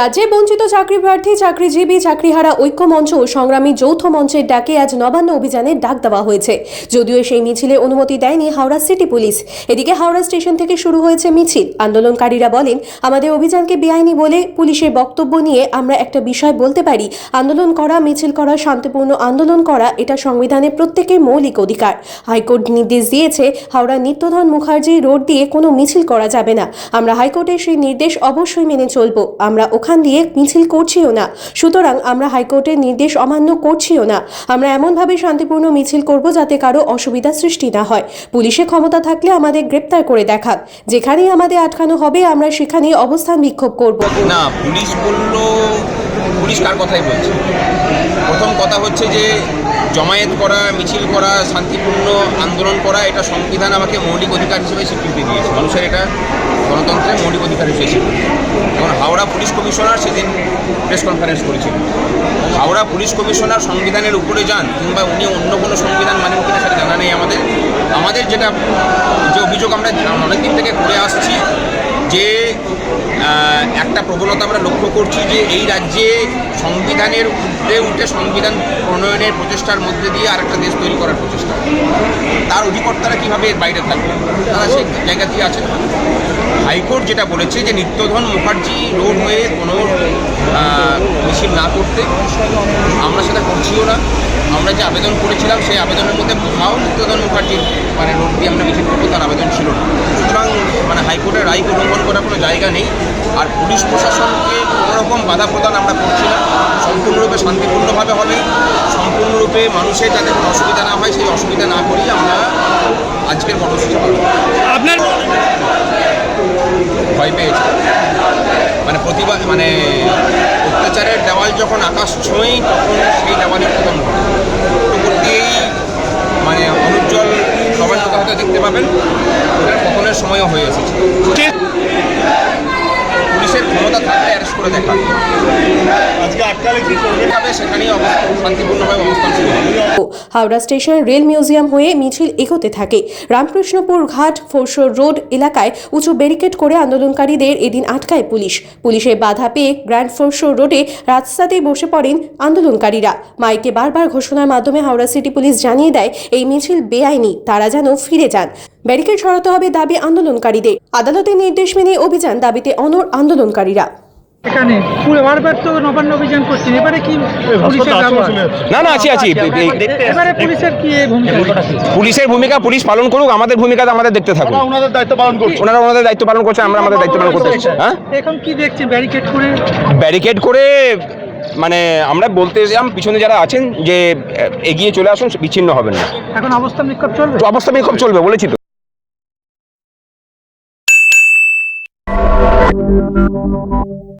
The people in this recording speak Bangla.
রাজ্যে বঞ্চিত চাকরি প্রার্থী চাকরিজীবী, চাকরিহারা ঐক্য মঞ্চ ও সংগ্রামী যৌথ মঞ্চের ডাকে আজ নবান্ন অভিযানের ডাক দেওয়া হয়েছে। যদিও সেই মিছিলে অনুমতি দেয়নি হাওড়া সিটি পুলিশ। এদিকে হাওড়া স্টেশন থেকে শুরু হয়েছে মিছিল। আন্দোলনকারীরা বলেন, আমাদের অভিযানকে বেআইনি বলে পুলিশের বক্তব্য নিয়ে আমরা একটা বিষয় বলতে পারি। আন্দোলন করা, মিছিল করা, শান্তিপূর্ণ আন্দোলন করা, এটা সংবিধানের প্রত্যেকের মৌলিক অধিকার। হাইকোর্ট নির্দেশ দিয়েছে, হাওড়া নিত্যধন মুখার্জি রোড দিয়ে কোনো মিছিল করা যাবে না। আমরা হাইকোর্টের সেই নির্দেশ অবশ্যই মেনে চলবো। আমরা ওখান দিয়ে মিছিল করছিও না। সুতরাং আমরা হাইকোর্টের নির্দেশ অমান্য করছিও না। আমরা এমনভাবে শান্তিপূর্ণ মিছিল করব যাতে কারও অসুবিধা সৃষ্টি না হয়। পুলিশে ক্ষমতা থাকলে আমাদের গ্রেপ্তার করে দেখাক। যেখানেই আমাদের আটকানো হবে, আমরা সেখানেই অবস্থান বিক্ষোভ করব। না, পুলিশ বলল, পুলিশ কার কথাই বলছে? প্রথম কথা হচ্ছে যে জমায়েত করা, মিছিল করা, শান্তিপূর্ণ আন্দোলন করা, এটা সংবিধান আমাকে মৌলিক অধিকার হিসেবে স্বীকৃতি দিয়েছে। মানুষের এটা গণতন্ত্রের মৌলিক অধিকার হিসেবে স্বীকৃতি। এখন হাওড়া পুলিশ কমিশনার সেদিন প্রেস কনফারেন্স করেছিল। হাওড়া পুলিশ কমিশনার সংবিধানের উপরে যান কিংবা উনি অন্য কোনো সংবিধান মানেন কিনা সেটা জানা নেই আমাদের। আমাদের যেটা, যে অভিযোগ আমরা অনেকদিন থেকে করে আসছি, যে একটা প্রবণতা আমরা লক্ষ্য করছি যে এই রাজ্যে সংবিধানের উঠে উঠে সংবিধান প্রণয়নের প্রচেষ্টার মধ্যে দিয়ে আরেকটা দেশ তৈরি করার প্রচেষ্টা। তার অধিকর্তারা কীভাবে এর বাইরে থাকবে? তারা সেই জায়গা দিয়ে আছেন হাইকোর্ট যেটা বলেছে যে নিত্যধন মুখার্জি রোড হয়ে কোনো মিছিল না করতে। আমরা সেটা করছিও না। আমরা যে আবেদন করেছিলাম সেই আবেদনের মধ্যে কোথাও নিত্যধন মুখার্জির মানে রোড দিয়ে আমরা মিছিল করব তার আবেদন ছিল না। সুতরাং মানে হাইকোর্টের রায়কে উল্লঙ্ঘন করার কোনো জায়গা নেই। আর পুলিশ প্রশাসনকে কোনোরকম বাধা প্রদান আমরা করছি না। সম্পূর্ণরূপে শান্তিপূর্ণভাবে হবে। সম্পূর্ণরূপে মানুষের যাতে কোনো অসুবিধা না হয় সেই অসুবিধা না করি আমরা আজকের কর্মসূচি পালন আপনার ভয় পেয়েছে। মানে প্রতিবাদ মানে অত্যাচারের দেওয়াল যখন আকাশ ছোঁই তখন সেই দেওয়ালের পতন ঘটে টুকুর দিয়েই মানে অনুজ্জ্বল সবার কথা দেখতে পাবেন। ওটার পতনের সময়ও হয়ে এসেছে পুলিশের ক্ষমতা থাকলে অ্যারেস্ট করে দেখা। আজকে আটকালে কি করবেন সেখানেই শান্তিপূর্ণভাবে অবস্থান শুরু হাওড়া স্টেশন রেল মিউজিয়াম হয়ে মিছিল এগোতে থাকে। রামকৃষ্ণপুর ঘাট, ফোরশোর রোড এলাকায় উঁচু ব্যারিকেড করে আন্দোলনকারীদের এদিন আটকায় পুলিশ। পুলিশের বাধা পেয়ে গ্র্যান্ড ফোরশোর রোডে রাস্তাতেই বসে পড়েন আন্দোলনকারীরা। মাইকে বারবার ঘোষণার মাধ্যমে হাওড়া সিটি পুলিশ জানিয়ে দেয়, এই মিছিল বেআইনি, তারা যেন ফিরে যান। ব্যারিকেড সরাতে হবে দাবি আন্দোলনকারীদের। আদালতের নির্দেশ মেনে অভিযান দাবিতে অনর আন্দোলনকারীরা। এখানে পুরো বারবার তো নবান্ন অভিযান করছেন এবারে কি পুলিশের না না আছি আছি। এবারে পুলিশের কি ভূমিকা? পুলিশের ভূমিকা পুলিশ পালন করুক আমাদের ভূমিকা আমাদের দেখতে ওরা ওনাদের দায়িত্ব পালন করছে। ওনারা ওনাদের দায়িত্ব পালন করছে আমরা আমাদের দায়িত্ব পালন করতে হ্যাঁ? এখন কি দেখছেন? ব্যারিকেড করে? ব্যারিকেড করে মানে আমরা বলতে এলাম পিছনে যারা আছেন যে এগিয়ে চলে আসুন বিচ্ছিন্ন হবেন না। এখন অবস্থা বিক্ষোভ চলবে? অবস্থা বিক্ষোভ চলবে বলেছি তো।